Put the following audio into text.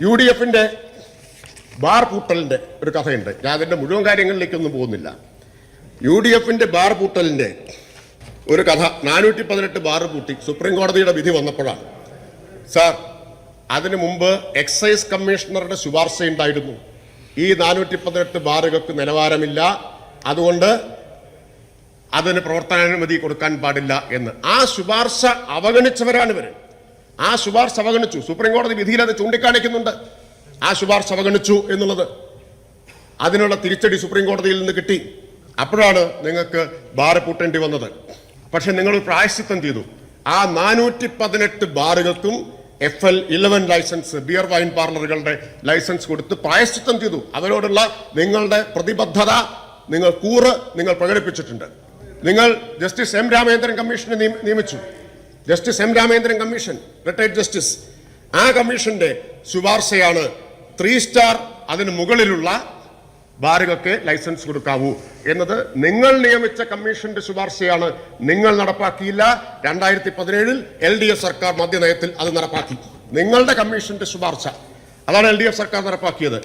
U D എഫിന്റെ bar പൂട്ടലിന്റെ ഒരു കഥയുണ്ട്. ഞാൻ അതിന്റെ മുഴുവൻ കാര്യങ്ങളിലേക്കൊന്നും പോകുന്നില്ല. യു ഡി എഫിന്റെ ബാർ പൂട്ടലിന്റെ ഒരു കഥ നാനൂറ്റി പതിനെട്ട് ബാർ പൂട്ടി സുപ്രീം കോടതിയുടെ വിധി വന്നപ്പോഴാണ്. സാർ അതിനു മുമ്പ് എക്സൈസ് കമ്മീഷണറുടെ ശുപാർശ ഉണ്ടായിരുന്നു. ഈ നാനൂറ്റി പതിനെട്ട് ബാറുകൾക്ക് നിലവാരമില്ല. അതുകൊണ്ട് അതിന് പ്രവർത്തനാനുമതി കൊടുക്കാൻ പാടില്ല എന്ന്. ആ ശുപാർശ അവഗണിച്ചവരാണ് ഇവർ ആ ശുപാർശ അവഗണിച്ചു. സുപ്രീം കോടതി വിധിയിൽ അത് ചൂണ്ടിക്കാണിക്കുന്നുണ്ട്. ആ ശുപാർശ അവഗണിച്ചു എന്നുള്ളത്. അതിനുള്ള തിരിച്ചടി സുപ്രീം കോടതിയിൽ നിന്ന് കിട്ടി. അപ്പോഴാണ് നിങ്ങൾക്ക് ബാർ പൂട്ടേണ്ടി വന്നത്. പക്ഷെ നിങ്ങൾ പ്രായശ്ചിത്തം ചെയ്തു. ആ നാനൂറ്റി പതിനെട്ട് ബാറുകൾക്കും F L eleven licence beer wine പാർലറുകളുടെ licence കൊടുത്ത് പ്രായശ്ചിത്തം ചെയ്തു. അവരോടുള്ള നിങ്ങളുടെ പ്രതിബദ്ധത നിങ്ങൾ കൂറ് നിങ്ങൾ പ്രകടിപ്പിച്ചിട്ടുണ്ട്. നിങ്ങൾ ജസ്റ്റിസ് എം രാമേന്ദ്രൻ കമ്മീഷനെ നിയമിച്ചു. Justice M Ramendran commission retired justice ആ കമ്മീഷന്റെ ശുപാർശയാണ് ത്രീ സ്റ്റാർ അതിന് മുകളിലുള്ള ബാറുകൾക്ക് ലൈസൻസ് കൊടുക്കാവൂ എന്നത് നിങ്ങൾ നിയമിച്ച കമ്മീഷന്റെ ശുപാർശയാണ്. നിങ്ങൾ നടപ്പാക്കിയില്ല. രണ്ടായിരത്തി പതിനേഴിൽ എൽ ഡി എഫ് സർക്കാർ മദ്യനയത്തിൽ അത് നടപ്പാക്കി. നിങ്ങളുടെ കമ്മീഷന്റെ ശുപാർശ. അതാണ് എൽ ഡി എഫ് സർക്കാർ നടപ്പാക്കിയത്.